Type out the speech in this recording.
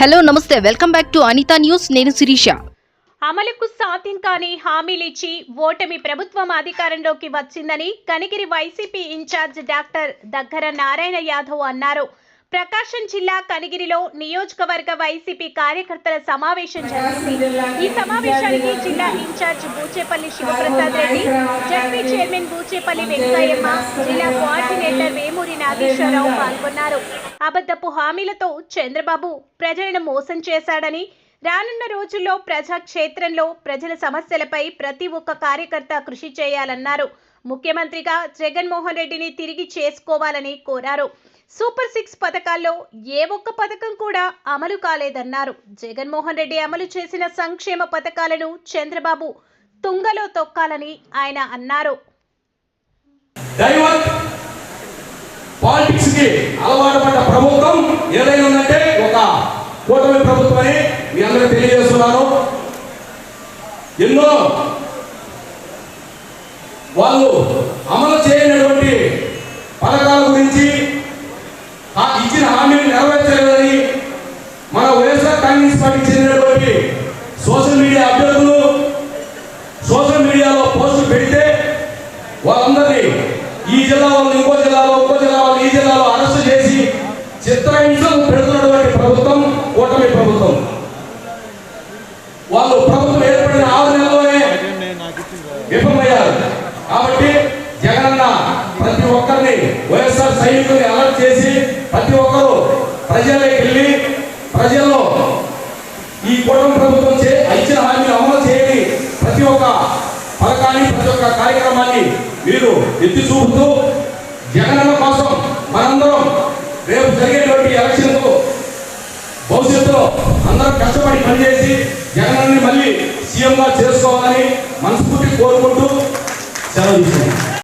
Hello నమస్తే. Welcome back to Anitha news. నేను శిరీష. అమలుకు సాధ్యం కాని హామీలిచ్చి ఓటమి ప్రభుత్వం అధికారంలోకి వచ్చిందని కనిగిరి వైసీపీ ఇన్ఛార్జ్ డాక్టర్ దగ్గర నారాయణ యాదవ్ అన్నారు. ప్రకాశం జిల్లా కనిగిరిలో నియోజకవర్గ వైసీపీ కార్యకర్తల సమావేశం జరిగింది. ఈ సమావేశానికి జిల్లా in-charge Buchepalli Sivaprasad Reddy ZP chairman Buchepalli Venkayamma జిల్లా కోఆర్డినేటర్ వేమూరి నాగేశ్వరరావు పాల్గొన్నారు. అబద్ధపు హామీలతో చంద్రబాబు ప్రజలను మోసం చేశాడని రానున్న రోజుల్లో ప్రజాక్షేత్రంలో ప్రజల సమస్యలపై ప్రతి ఒక్క కార్యకర్త కృషి చేయాలన్నారు. ముఖ్యమంత్రిగా జగన్మోహన్ రెడ్డిని తిరిగి చేసుకోవాలని కోరారు. సూపర్ సిక్స్ పథకాల్లో ఏ ఒక్క పథకం కూడా అమలు కాలేదన్నారు. జగన్మోహన్ రెడ్డి అమలు చేసిన సంక్షేమ పథకాలను చంద్రబాబు తుంగలో తొక్కాలని ఆయన అన్నారు. పాలిటిక్స్కి అలవాటు పడ్డ ప్రభుత్వం ఏదైనా ఉందంటే ఒక కూటమి ప్రభుత్వం అని మీ తెలియజేస్తున్నాను. ఎన్నో వాళ్ళు పార్టీకి చెందినటువంటి సోషల్ మీడియా అభ్యర్థులు సోషల్ మీడియాలో పోస్టులు పెడితే వాళ్ళందరినీ ఈ జిల్లా వాళ్ళు ఇంకో జిల్లాలో ఇంకో జిల్లా వాళ్ళు ఈ జిల్లాలో అరెస్ట్ చేసి చిత్రహింసలు పెడుతున్నటువంటి ప్రభుత్వం కూటమి ప్రభుత్వం. వాళ్ళు ప్రభుత్వం ఏర్పడిన ఆరు నెలలోనే విఫలమయ్యారు. కాబట్టి జగనన్న ప్రతి ఒక్కరిని వైఎస్ఆర్ సైనికుల్ని అలర్ట్ చేసి ప్రతి ఒక్కరూ ప్రజలకి వెళ్ళి ప్రజల్లో పూర్వం ప్రభుత్వం చే ఇచ్చిన హామీలు అమలు చేయని ప్రతి ఒక్క పథకాన్ని ప్రతి ఒక్క కార్యక్రమాన్ని మీరు ఎత్తి చూపుతూ జగనన్న కోసం మనందరం రేపు జరిగేటువంటి ఎలక్షన్కు భవిష్యత్తులో అందరం కష్టపడి పనిచేసి జగనన్ని మళ్ళీ సీఎంగా చేసుకోవాలని మనస్ఫూర్తి కోరుకుంటూ సెలవు తీసుకుంటాం